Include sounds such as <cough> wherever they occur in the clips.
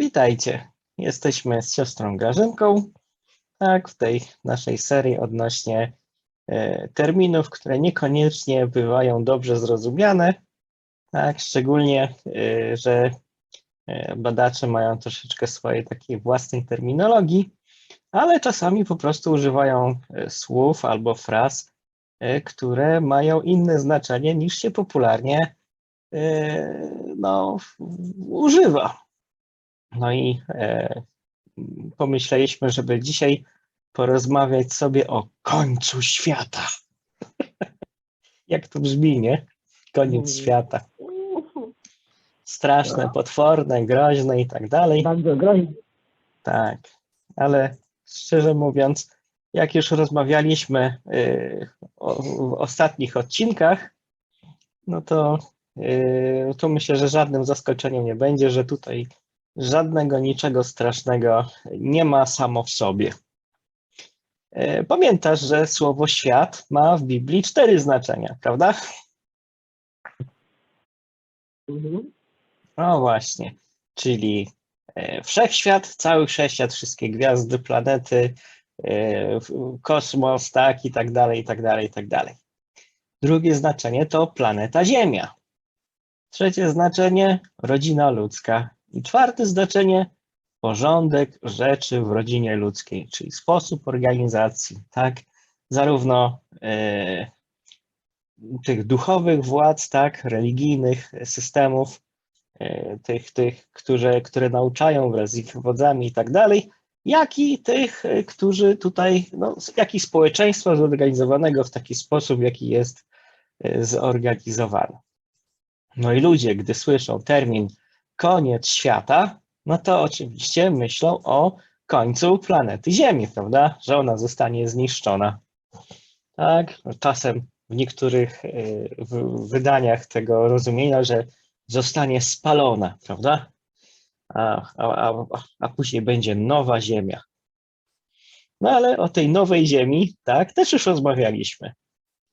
Witajcie. Jesteśmy z siostrą Grażynką, tak, w tej naszej serii odnośnie e, terminów, które niekoniecznie bywają dobrze zrozumiane, tak, szczególnie, e, że e, badacze mają troszeczkę swojej takiej własnej terminologii, ale czasami po prostu używają słów albo fraz, które mają inne znaczenie niż się popularnie no, używa. No i e, pomyśleliśmy, żeby dzisiaj porozmawiać sobie o końcu świata. <laughs> Jak to brzmi, nie? Koniec Mm. świata. Straszne, potworne, groźne i tak dalej. Bardzo groźny. Tak, ale szczerze mówiąc, jak już rozmawialiśmy y, o, w ostatnich odcinkach, no to, y, to myślę, że żadnym zaskoczeniem nie będzie, że tutaj żadnego niczego strasznego nie ma samo w sobie. Y, Pamiętasz, że słowo świat ma w Biblii cztery znaczenia, prawda? Mhm. No właśnie, czyli e, wszechświat, cały wszechświat, wszystkie gwiazdy, planety, e, kosmos, tak, i tak dalej, i tak dalej, i tak dalej. Drugie znaczenie to planeta Ziemia. Trzecie znaczenie rodzina ludzka. I czwarte znaczenie porządek rzeczy w rodzinie ludzkiej, czyli sposób organizacji, tak, zarówno e, tych duchowych władz, tak, religijnych systemów, e, tych, tych którzy, które nauczają wraz z ich wodzami i tak dalej, jak i tych, e, którzy tutaj, no, jak i społeczeństwa zorganizowanego w taki sposób, jaki jest e, zorganizowany. No i ludzie, gdy słyszą termin koniec świata, no to oczywiście myślą o końcu planety Ziemi, prawda? Że ona zostanie zniszczona. Tak, czasem w niektórych e, w wydaniach tego rozumienia, że zostanie spalona, prawda? A, a, a, a później będzie nowa ziemia. No ale o tej nowej ziemi, tak, też już rozmawialiśmy,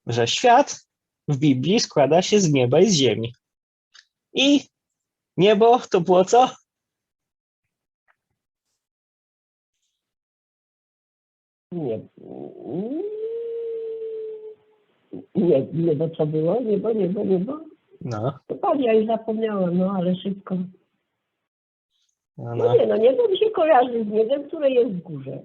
że świat w Biblii składa się z nieba i z ziemi. I niebo to było co? Nie. Nie, nie, bo co było? Niebo, niebo, niebo. No, To pan, ja już zapomniałam, no ale szybko. no, No no, nie, no niebo mi się kojarzy z niebem, które jest w górze.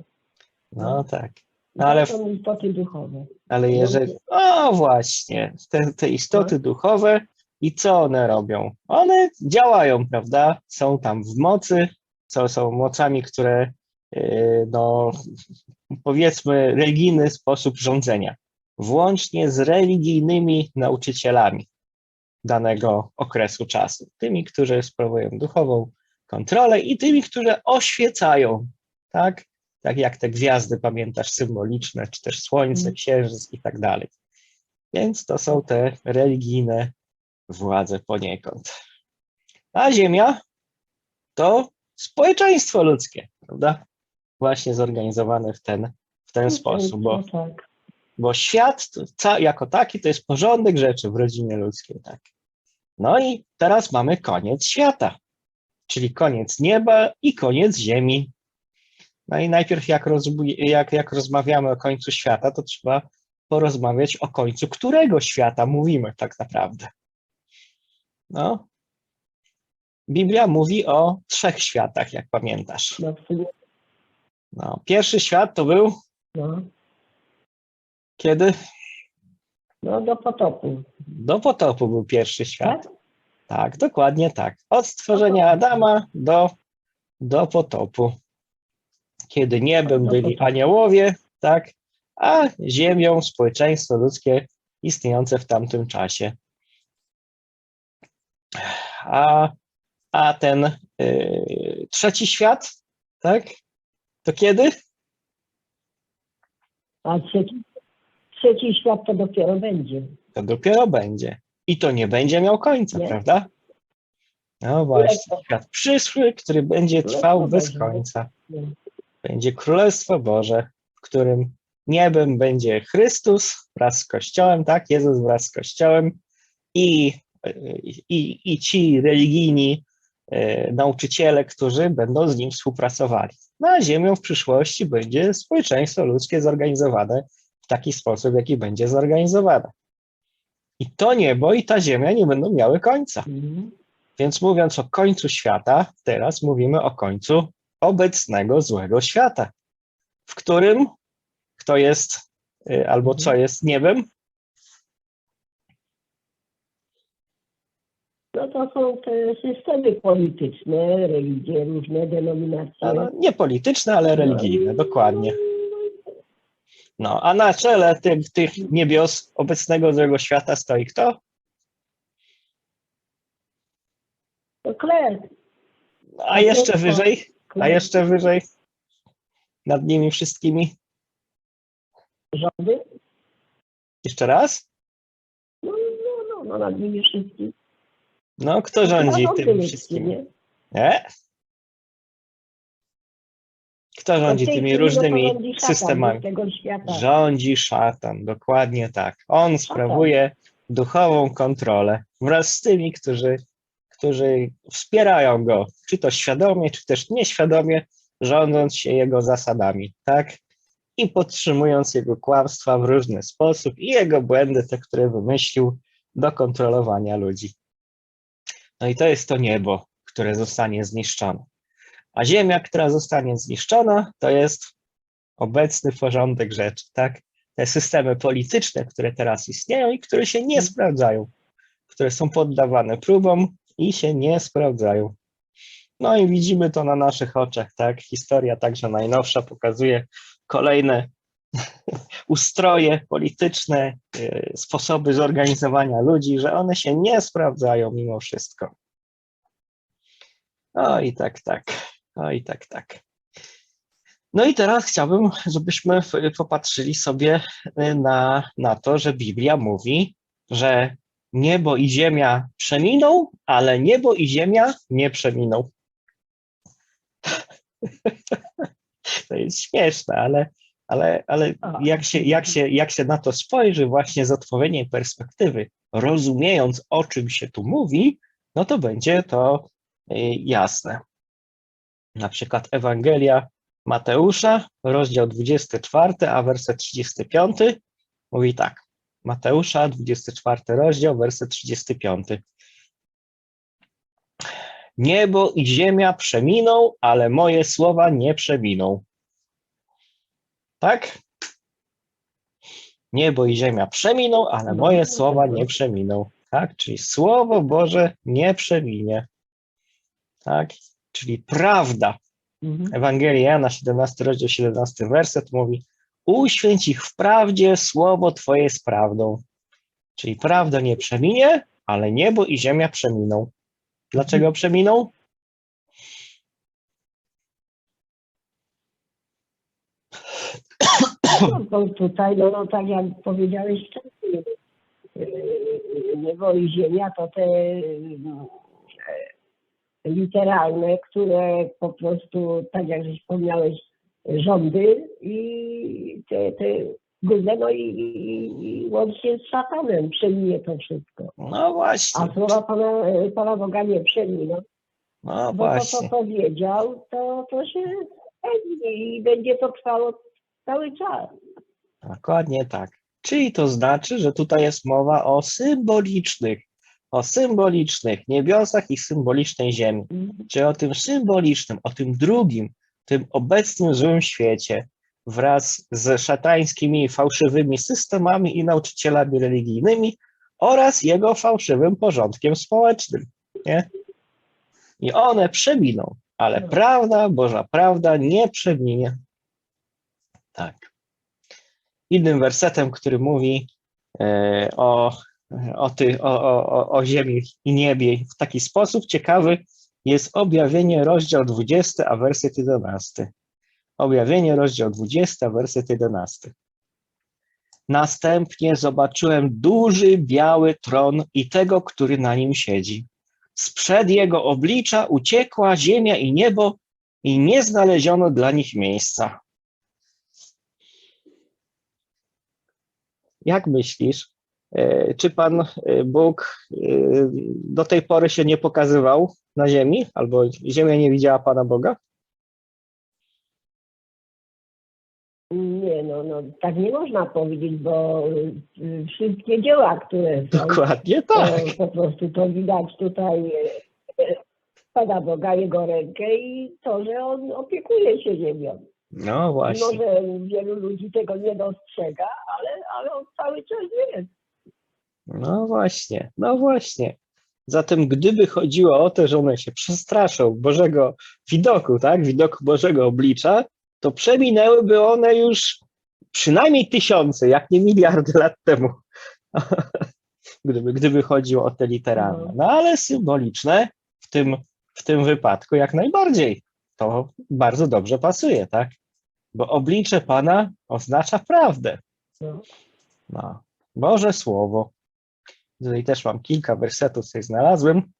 no tak. No, ale- To są istoty duchowe. Ale jeżeli. O właśnie, te, te istoty duchowe i co one robią? One działają, prawda? Są tam w mocy, co są mocami, które yy, no, powiedzmy, religijny sposób rządzenia, włącznie z religijnymi nauczycielami danego okresu czasu. Tymi, którzy sprawują duchową kontrolę i tymi, którzy oświecają, tak? tak jak te gwiazdy, pamiętasz, symboliczne, czy też słońce, Mm. księżyc i tak dalej. Więc to są te religijne władze poniekąd. A Ziemia to społeczeństwo ludzkie, prawda? Właśnie zorganizowane w ten, w ten sposób, bo, No tak. bo świat jako taki to jest porządek rzeczy w rodzinie ludzkiej, tak. No i teraz mamy koniec świata, czyli koniec nieba i koniec ziemi. No i najpierw jak, jak, jak rozmawiamy o końcu świata, to trzeba porozmawiać o końcu którego świata mówimy tak naprawdę. No. Biblia mówi o trzech światach, jak pamiętasz. No, No, pierwszy świat to był no, kiedy? no do potopu. Do potopu był pierwszy świat. Tak? Tak, dokładnie tak. Od stworzenia Adama do, do potopu. Kiedy niebem Do byli aniołowie, tak, a ziemią społeczeństwo ludzkie istniejące w tamtym czasie. A, a ten y, trzeci świat, tak, to kiedy? A trzeci, trzeci świat to dopiero będzie. To dopiero będzie. I to nie będzie miał końca, Nie. prawda? No właśnie, świat przyszły, który będzie trwał bez końca. Będzie Królestwo Boże, w którym niebem będzie Chrystus wraz z Kościołem, tak? Jezus wraz z Kościołem i, i, i ci religijni e, nauczyciele, którzy będą z nim współpracowali. No a Ziemią w przyszłości będzie społeczeństwo ludzkie zorganizowane w taki sposób, jaki będzie zorganizowane. I to niebo i ta Ziemia nie będą miały końca. Mhm. Więc mówiąc o końcu świata, teraz mówimy o końcu obecnego złego świata, w którym kto jest y, albo co jest niebem? To są te systemy polityczne, religie, różne denominacje. No, nie polityczne, ale religijne, dokładnie. No, a na czele tych, tych niebios obecnego złego świata stoi kto? To kler. A jeszcze wyżej, a jeszcze wyżej nad nimi wszystkimi. Rządy? Jeszcze raz? No, no, no, no nad nimi wszystkimi. No, kto rządzi Rządy tymi ludzkie, wszystkimi? nie? Nie? Kto rządzi tej tymi chwili, no różnymi rządzi szatan systemami? Tego świata. Rządzi szatan, dokładnie tak. On sprawuje duchową kontrolę wraz z tymi, którzy, którzy wspierają go, czy to świadomie, czy też nieświadomie, rządząc się jego zasadami, tak? I podtrzymując jego kłamstwa w różny sposób i jego błędy, te, które wymyślił do kontrolowania ludzi. No i to jest to niebo, które zostanie zniszczone. A ziemia, która zostanie zniszczona, to jest obecny porządek rzeczy, tak? Te systemy polityczne, które teraz istnieją i które się nie sprawdzają, które są poddawane próbom i się nie sprawdzają. No i widzimy to na naszych oczach, tak? Historia także najnowsza pokazuje kolejne ustroje polityczne, y, sposoby zorganizowania ludzi, że one się nie sprawdzają mimo wszystko. O i tak, tak. O i tak, tak. No i teraz chciałbym, żebyśmy popatrzyli sobie y, na, na to, że Biblia mówi, że niebo i ziemia przeminą, ale niebo i ziemia nie przeminą. <laughs> To jest śmieszne, ale, ale, ale jak, się, jak, się, jak się na to spojrzy właśnie z odpowiedniej perspektywy, rozumiejąc o czym się tu mówi, no to będzie to y, jasne. Na przykład Ewangelia Mateusza, rozdział 24, a werset 35 mówi tak. Mateusza, 24 rozdział, werset 35. Niebo i ziemia przeminą, ale moje słowa nie przeminą. Tak? Niebo i ziemia przeminą, ale No, moje słowa nie przeminą. Tak? Czyli Słowo Boże nie przeminie. Tak? Czyli prawda. Mhm. Ewangelia Jana, 17 rozdział, 17 werset mówi uświęć ich w prawdzie, słowo Twoje jest prawdą. Czyli prawda nie przeminie, ale niebo i ziemia przeminą. Dlaczego przeminą? Bo tutaj, no, no tak jak powiedziałeś wcześniej, yy, niebo i ziemia to te yy, literalne, które po prostu, tak jak żeś wspomniałeś, rządy i te, te górne, no i, i, i łącznie z szatanem przeminie to wszystko. No właśnie, A słowa Pana, Pana Boga nie przeminą. no Bo to, właśnie. co powiedział, to, to się i będzie to trwało cały czas. Dokładnie tak. Czyli to znaczy, że tutaj jest mowa o symbolicznych, o symbolicznych niebiosach i symbolicznej ziemi. Czy o tym symbolicznym, o tym drugim, tym obecnym złym świecie wraz z szatańskimi, fałszywymi systemami i nauczycielami religijnymi oraz jego fałszywym porządkiem społecznym. Nie? I one przeminą, ale No. prawda, Boża prawda nie przeminie. Tak. Innym wersetem, który mówi e, o, o, ty, o, o, o- ziemi i niebie w taki sposób ciekawy, jest objawienie rozdział 20, a werset 11. Objawienie rozdział 20, werset 11. Następnie zobaczyłem duży biały tron i tego, który na nim siedzi. Sprzed jego oblicza uciekła ziemia i niebo i nie znaleziono dla nich miejsca. Jak myślisz, E, Czy Pan e, Bóg e, do tej pory się nie pokazywał na ziemi, albo ziemia nie widziała Pana Boga? Nie, no, no tak nie można powiedzieć, bo y, wszystkie dzieła, które są, Dokładnie tak. po prostu to widać tutaj Pana Boga, Jego rękę i to, że On opiekuje się ziemią. No właśnie. Mimo, że wielu ludzi tego nie dostrzega, ale, ale On cały czas jest. No właśnie, no właśnie. Zatem gdyby chodziło o to, że one się przestraszą Bożego widoku, tak, widoku Bożego oblicza, to przeminęłyby one już przynajmniej tysiące, jak nie miliardy lat temu. <laughs> gdyby, gdyby chodziło o te literalne. No ale symboliczne w tym, w tym wypadku jak najbardziej. To bardzo dobrze pasuje, tak? Bo oblicze Pana oznacza prawdę. No. Boże Słowo. Tutaj też mam kilka wersetów, sobie znalazłem.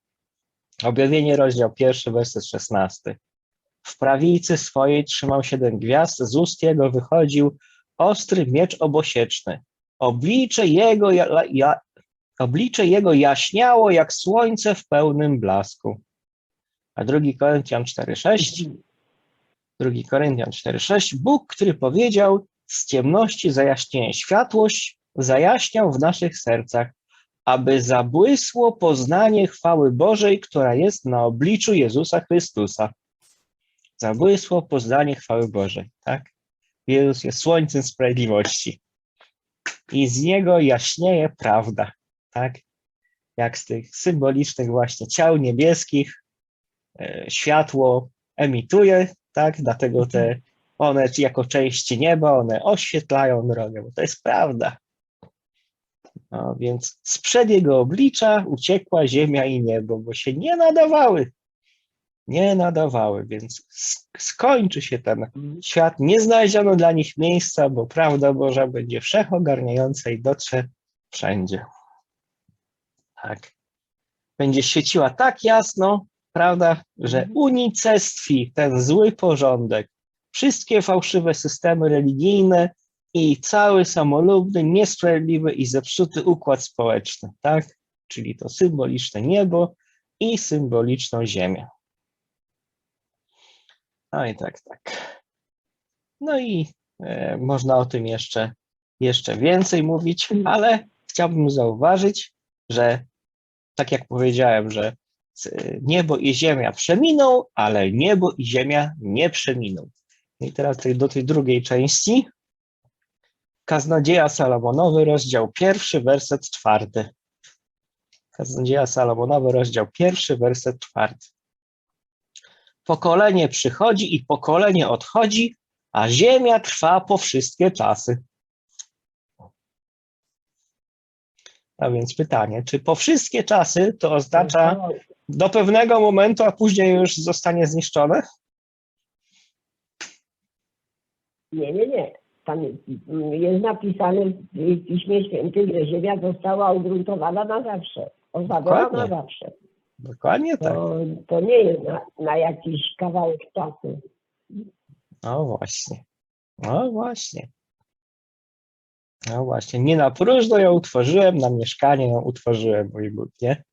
Objawienie, rozdział pierwszy, werset szesnasty. W prawicy swojej trzymał siedem gwiazd, z ust jego wychodził ostry miecz obosieczny. Oblicze jego, ja, ja, oblicze jego jaśniało jak słońce w pełnym blasku. A drugi Koryntian 4,6 2 Koryntian 4:6 Bóg, który powiedział z ciemności zajaśnieje światłość, zajaśniał w naszych sercach, aby zabłysło poznanie chwały Bożej, która jest na obliczu Jezusa Chrystusa. Zabłysło poznanie chwały Bożej, tak? Jezus jest słońcem sprawiedliwości i z niego jaśnieje prawda, tak? Jak z tych symbolicznych właśnie ciał niebieskich e, światło emituje, tak? Dlatego te one jako części nieba, one oświetlają drogę, bo to jest prawda. No, więc sprzed jego oblicza uciekła ziemia i niebo, bo się nie nadawały. Nie nadawały, więc sk- skończy się ten świat. Nie znaleziono dla nich miejsca, bo prawda Boża będzie wszechogarniająca i dotrze wszędzie. Tak. Będzie świeciła tak jasno, prawda, że unicestwi ten zły porządek, wszystkie fałszywe systemy religijne i cały samolubny, niesprawiedliwy i zepsuty układ społeczny, tak? Czyli to symboliczne niebo i symboliczną ziemię. No i tak, tak. No i e, można o tym jeszcze, jeszcze więcej mówić, ale chciałbym zauważyć, że tak jak powiedziałem, że niebo i ziemia przeminą, ale niebo i ziemia nie przeminą. I teraz do tej drugiej części. Kaznodzieja Salomonowy, rozdział pierwszy, werset czwarty. Kaznodzieja Salomonowy, rozdział pierwszy, werset czwarty. Pokolenie przychodzi i pokolenie odchodzi, a ziemia trwa po wszystkie czasy. A więc pytanie, czy po wszystkie czasy to oznacza do pewnego momentu, a później już zostanie zniszczone? Nie, nie, nie. Tam jest, napisane w Piśmie Świętym, że ziemia została ugruntowana na zawsze. Osadzona na zawsze. Dokładnie tak. To, to nie jest na, na jakiś kawałek czasu. No właśnie. No właśnie. No właśnie. Nie na próżno ją utworzyłem, na mieszkanie ją utworzyłem, mój Bóg, nie?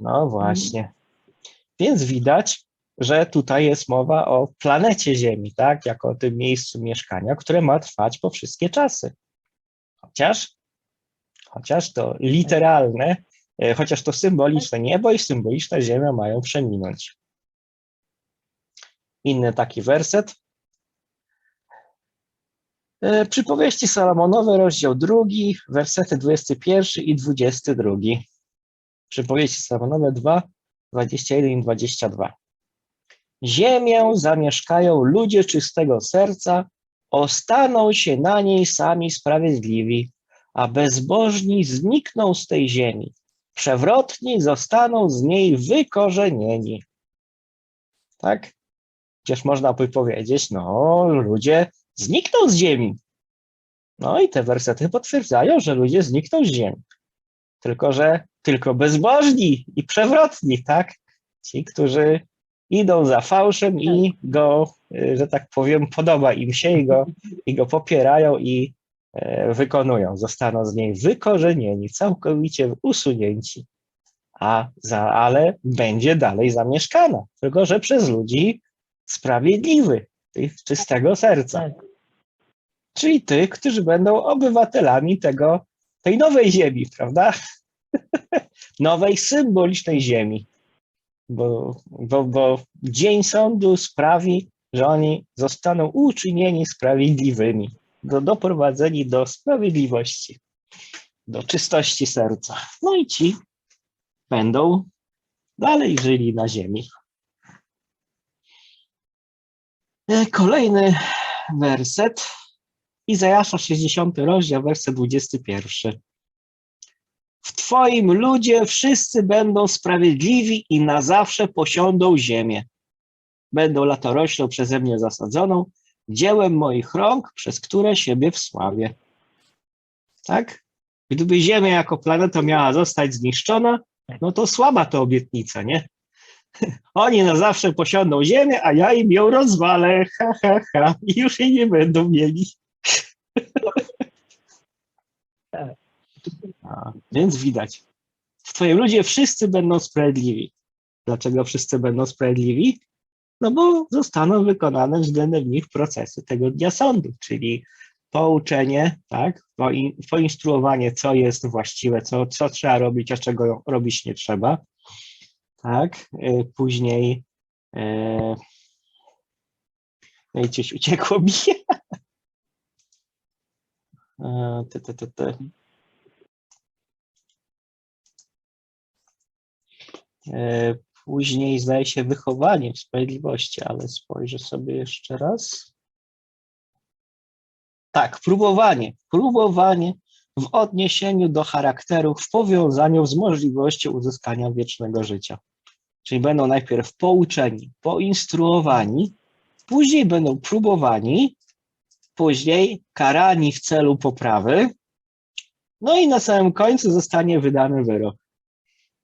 No właśnie. Więc widać, że tutaj jest mowa o planecie Ziemi, tak? Jako o tym miejscu mieszkania, które ma trwać po wszystkie czasy. Chociaż, chociaż to literalne, e, chociaż to symboliczne niebo i symboliczna Ziemia mają przeminąć. Inny taki werset. E, Przypowieści Salomonowe, rozdział drugi, wersety 21 i 22. Przypowieści Salomonowe 2, 21 i 22. Ziemię zamieszkają ludzie czystego serca, ostaną się na niej sami sprawiedliwi, a bezbożni znikną z tej ziemi. Przewrotni zostaną z niej wykorzenieni. Tak? Przecież można by powiedzieć, no, ludzie znikną z ziemi. No i te wersety potwierdzają, że ludzie znikną z ziemi. Tylko, że tylko bezbożni i przewrotni, tak? Ci, którzy idą za fałszem i go, y, że tak powiem, podoba im się i go, i go popierają i, e, wykonują. Zostaną z niej wykorzenieni, całkowicie usunięci. A za, ale będzie dalej zamieszkana, tylko że przez ludzi sprawiedliwych, tych czystego serca. Tak. Czyli tych, którzy będą obywatelami tego, tej nowej ziemi, prawda? <laughs> nowej symbolicznej ziemi. Bo, bo, bo dzień sądu sprawi, że oni zostaną uczynieni sprawiedliwymi, do, doprowadzeni do sprawiedliwości, do czystości serca. No i ci będą dalej żyli na ziemi. E, Kolejny werset. Izajasza 60 rozdział, werset 21. W Twoim ludzie wszyscy będą sprawiedliwi i na zawsze posiądą ziemię. Będą latoroślą przeze mnie zasadzoną, dziełem moich rąk, przez które siebie wsławię. Tak? Gdyby Ziemia jako planeta miała zostać zniszczona, no to słaba to obietnica, nie? <laughs> Oni na zawsze posiądą ziemię, a ja im ją rozwalę, ha, ha, ha, i już jej nie będą mieli. A, więc widać. W Twoim ludzie wszyscy będą sprawiedliwi. Dlaczego wszyscy będą sprawiedliwi? No bo zostaną wykonane względem nich procesy tego dnia sądu, czyli pouczenie, tak, poin- poinstruowanie, co jest właściwe, co, co trzeba robić, a czego robić nie trzeba. Tak, y, później e, no i uciekło mi. <laughs> E, te, te, te, te. E, Później zdaje się wychowanie w sprawiedliwości, ale spojrzę sobie jeszcze raz. Tak, próbowanie. Próbowanie w odniesieniu do charakteru, w powiązaniu z możliwością uzyskania wiecznego życia. Czyli będą najpierw pouczeni, poinstruowani, później będą próbowani, później karani w celu poprawy, no i na samym końcu zostanie wydany wyrok.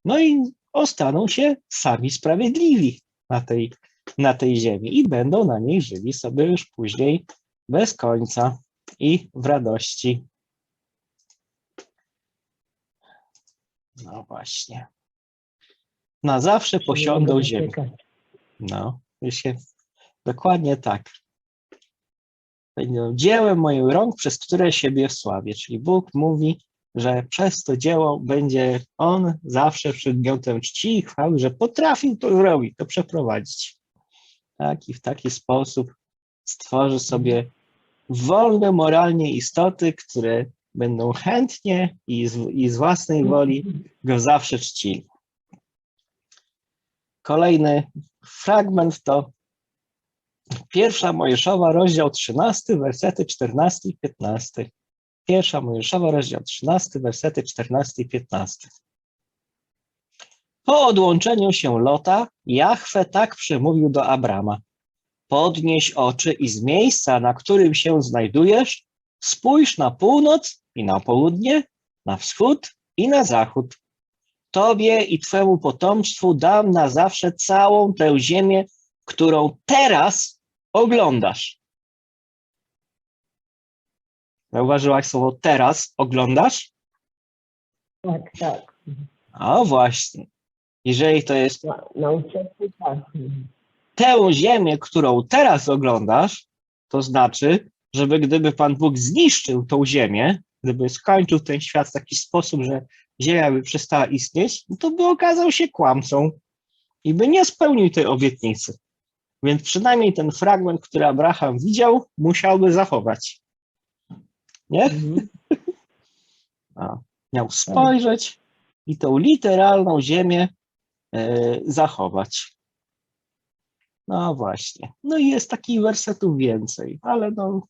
No i ostaną się sami sprawiedliwi na tej, na tej ziemi i będą na niej żyli sobie już później bez końca i w radości. No właśnie. Na zawsze posiądą ziemię. No, już się dokładnie tak. Będą dziełem moich rąk, przez które siebie wsławię. Czyli Bóg mówi, że przez to dzieło będzie On zawsze przedmiotem czci i chwały, że potrafił to zrobić, to przeprowadzić. Tak, i w taki sposób stworzy sobie wolne moralnie istoty, które będą chętnie i z, i z własnej woli go zawsze czcili. Kolejny fragment to pierwsza Mojżeszowa, rozdział 13, wersety 14 i 15. Pierwsza Mojżeszowa, rozdział 13, wersety 14 i 15. Po odłączeniu się Lota, Jahwe tak przemówił do Abrama. Podnieś oczy i z miejsca, na którym się znajdujesz, spójrz na północ i na południe, na wschód i na zachód. Tobie i Twemu potomstwu dam na zawsze całą tę ziemię, którą teraz oglądasz. Zauważyłaś słowo teraz oglądasz? Tak, tak. A właśnie. Jeżeli to jest Na, na ucieczku tak. tę ziemię, którą teraz oglądasz, to znaczy, żeby gdyby Pan Bóg zniszczył tą ziemię, gdyby skończył ten świat w taki sposób, że ziemia by przestała istnieć, no to by okazał się kłamcą i by nie spełnił tej obietnicy. Więc przynajmniej ten fragment, który Abraham widział, musiałby zachować. Nie? Mhm. <laughs> A, miał spojrzeć i tą literalną ziemię e, zachować. No właśnie. No i jest takich wersetów więcej, ale no,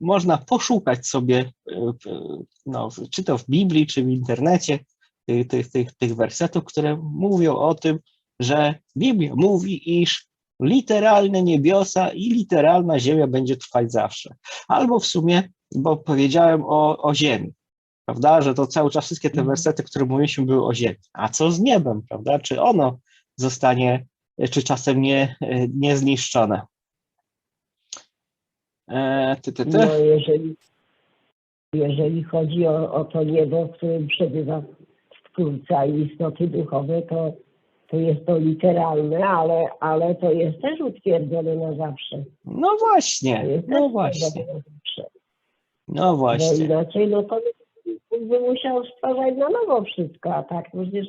można poszukać sobie, e, e, no, czy to w Biblii, czy w internecie, tych, tych, tych, tych wersetów, które mówią o tym, że Biblia mówi, iż literalne niebiosa i literalna ziemia będzie trwać zawsze. Albo w sumie, bo powiedziałem o, o ziemi, prawda, że to cały czas wszystkie te Mhm. wersety, które mówiliśmy, były o ziemi. A co z niebem, prawda? Czy ono zostanie, czy czasem nie, nie zniszczone? E, ty, ty, ty. No jeżeli, jeżeli chodzi o, o to niebo, w którym przebywa Stwórca i istoty duchowe, to, to jest to literalne, ale, ale to jest też utwierdzone na zawsze. No właśnie, no właśnie, no Bo właśnie. inaczej, no to by musiał stwarzać na nowo wszystko, a tak przecież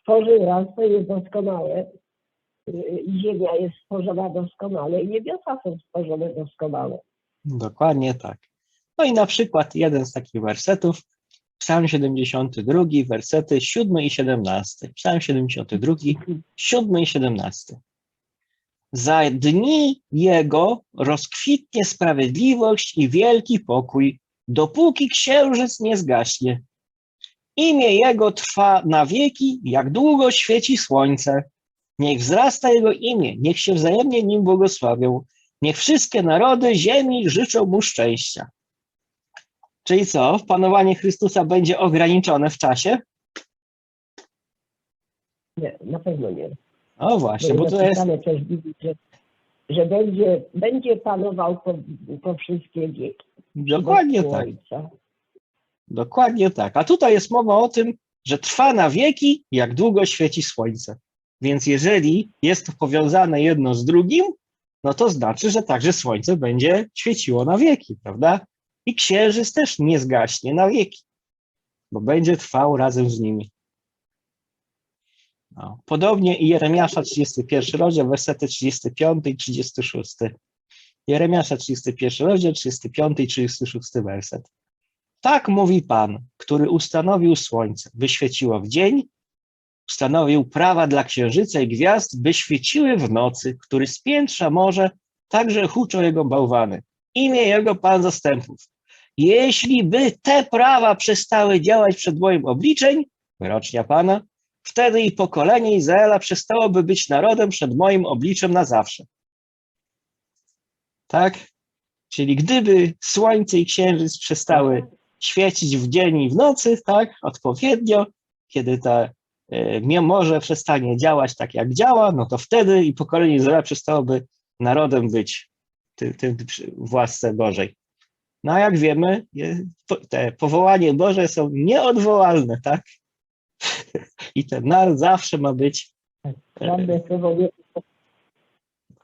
stworzył raz, to jest doskonałe. Ziemia jest stworzona doskonale i niebiosa są stworzone doskonale. Dokładnie tak. No i na przykład jeden z takich wersetów, Psalm 72, wersety 7 i 17. Psalm 72, 7 i 17. Za dni Jego rozkwitnie sprawiedliwość i wielki pokój, dopóki księżyc nie zgaśnie. Imię Jego trwa na wieki, jak długo świeci słońce. Niech wzrasta Jego imię, niech się wzajemnie Nim błogosławią. Niech wszystkie narody ziemi życzą Mu szczęścia. Czyli co, panowanie Chrystusa będzie ograniczone w czasie? Nie, na pewno nie. O właśnie, bo jest to jest, też że, że będzie, będzie panował po, po wszystkie wieki. dokładnie Bo tak, Ojca. dokładnie tak. A tutaj jest mowa o tym, że trwa na wieki, jak długo świeci słońce. Więc jeżeli jest to powiązane jedno z drugim, no to znaczy, że także słońce będzie świeciło na wieki, prawda? I księżyc też nie zgaśnie na wieki, bo będzie trwał razem z nimi. No. Podobnie i Jeremiasza 31 rozdział, wersety 35 i 36. Jeremiasza 31 rozdział, 35 i 36 werset. Tak mówi Pan, który ustanowił słońce, by świeciło w dzień, ustanowił prawa dla księżyca i gwiazd, by świeciły w nocy, który spiętrza morze, także huczą jego bałwany. Imię jego Pan zastępów. Jeśli by te prawa przestały działać przed moim obliczeń, wyrocznia Pana, wtedy i pokolenie Izraela przestałoby być narodem przed moim obliczem na zawsze. Tak? Czyli gdyby słońce i księżyc przestały świecić w dzień i w nocy, tak, odpowiednio, kiedy ta mio- morze przestanie działać tak, jak działa, no to wtedy i pokolenie Izraela przestałoby narodem być, tym, tym przy- w łasce Bożej. No a jak wiemy, te powołanie Boże są nieodwołalne, tak? <laughs> I ten naród zawsze ma być słowo nie,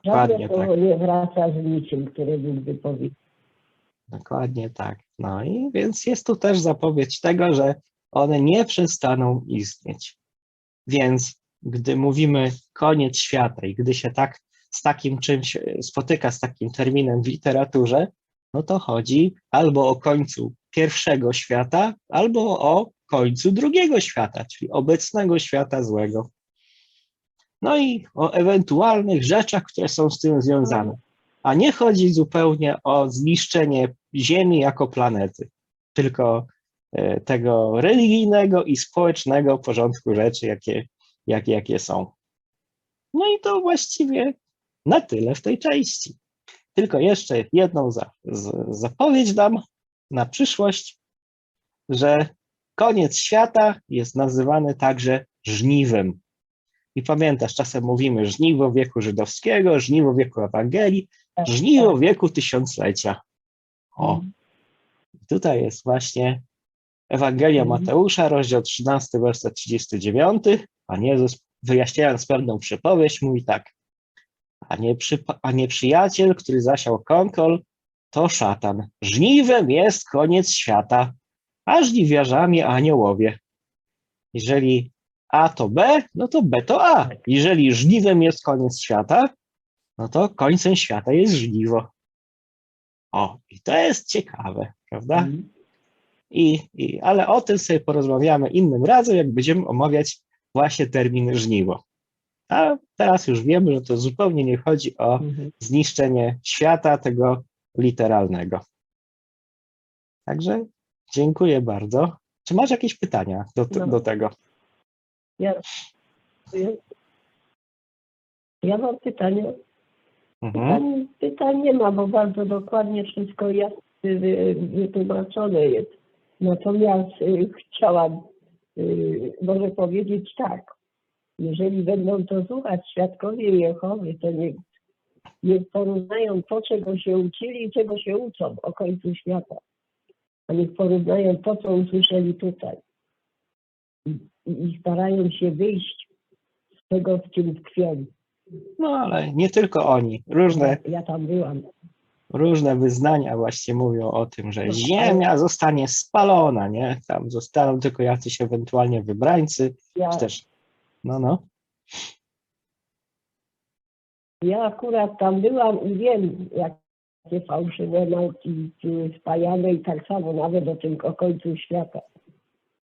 Dokładnie nie wraca z niczym, które wypowiedział. Dokładnie tak. No i więc jest tu też zapowiedź tego, że one nie przestaną istnieć. Więc gdy mówimy koniec świata i gdy się tak z takim czymś e, spotyka, z takim terminem w literaturze, no to chodzi albo o końcu pierwszego świata, albo o końcu drugiego świata, czyli obecnego świata złego. No i o ewentualnych rzeczach, które są z tym związane a nie chodzi zupełnie o zniszczenie Ziemi jako planety, tylko e, tego religijnego i społecznego porządku rzeczy, jakie, jakie, jakie są. No i to właściwie na tyle w tej części. Tylko jeszcze jedną zapowiedź dam na przyszłość, że koniec świata jest nazywany także żniwem. I pamiętasz, czasem mówimy żniwo wieku żydowskiego, żniwo wieku Ewangelii, Żniwo wieku tysiąclecia. O, tutaj jest właśnie Ewangelia Mhm. Mateusza, rozdział 13, werset 39. Pan Jezus, wyjaśniając pewną przypowieść, mówi tak. A, nie przypa- a nieprzyjaciel, który zasiał konkol, to szatan. Żniwem jest koniec świata, a żniwiarzami aniołowie. Jeżeli A to B, no to B to A. Jeżeli żniwem jest koniec świata, no to końcem świata jest żniwo. O, i to jest ciekawe, prawda? Mhm. I, i, ale o tym sobie porozmawiamy innym razem, jak będziemy omawiać właśnie termin żniwo. A teraz już wiemy, że to zupełnie nie chodzi o Mhm. zniszczenie świata, tego literalnego. Także dziękuję bardzo. Czy masz jakieś pytania do, No. do tego? Ja, ja, ja mam pytanie. Mhm. Pytań, nie ma, bo bardzo dokładnie wszystko jasno wy- wytłumaczone jest. Natomiast y, chciałam y, może powiedzieć tak. Jeżeli będą to słuchać świadkowie Jehowy, to niech, niech porównają to, czego się uczyli i czego się uczą o końcu świata. a niech porównają to, co usłyszeli tutaj. I, i starają się wyjść z tego, w czym tkwią. No ale nie tylko oni. Różne, Ja tam byłam. różne wyznania właśnie mówią o tym, że ziemia zostanie spalona, nie? Tam zostaną tylko jacyś ewentualnie wybrańcy, Ja, czy też, no, no. ja akurat tam byłam i wiem, jakie fałszywe nauki spajane i tak samo nawet o tym o końcu świata,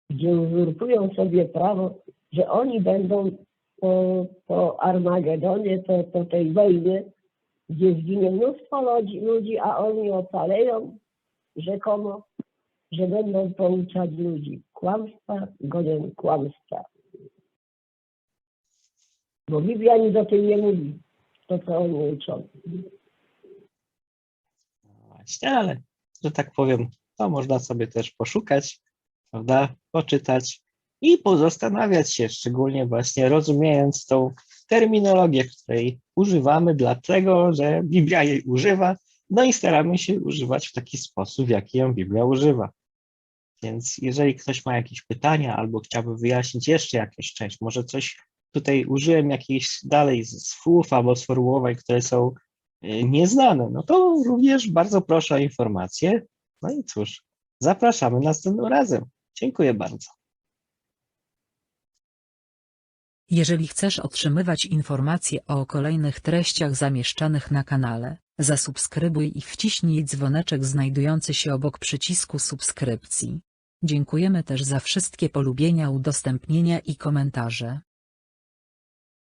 gdzie uzurpują sobie prawo, że oni będą po, po Armagedonie, po, po tej wojnie, gdzie zginie mnóstwo ludzi, ludzi, a oni ocaleją rzekomo, że będą pouczać ludzi kłamstwa, gonią kłamstwa. Bo Biblia nic o tym nie mówi, to co oni uczą. Właśnie, ale, że tak powiem, to można sobie też poszukać, prawda, poczytać i pozastanawiać się, szczególnie właśnie rozumiejąc tą terminologię, której używamy, dlatego że Biblia jej używa, no i staramy się używać w taki sposób, w jaki ją Biblia używa. Więc jeżeli ktoś ma jakieś pytania albo chciałby wyjaśnić jeszcze jakąś część, może coś tutaj użyłem jakichś dalej słów albo sformułowań, które są y, nieznane, no to również bardzo proszę o informacje. No i cóż, zapraszamy następnym razem. Dziękuję bardzo. Jeżeli chcesz otrzymywać informacje o kolejnych treściach zamieszczanych na kanale, zasubskrybuj i wciśnij dzwoneczek znajdujący się obok przycisku subskrypcji. Dziękujemy też za wszystkie polubienia, udostępnienia i komentarze.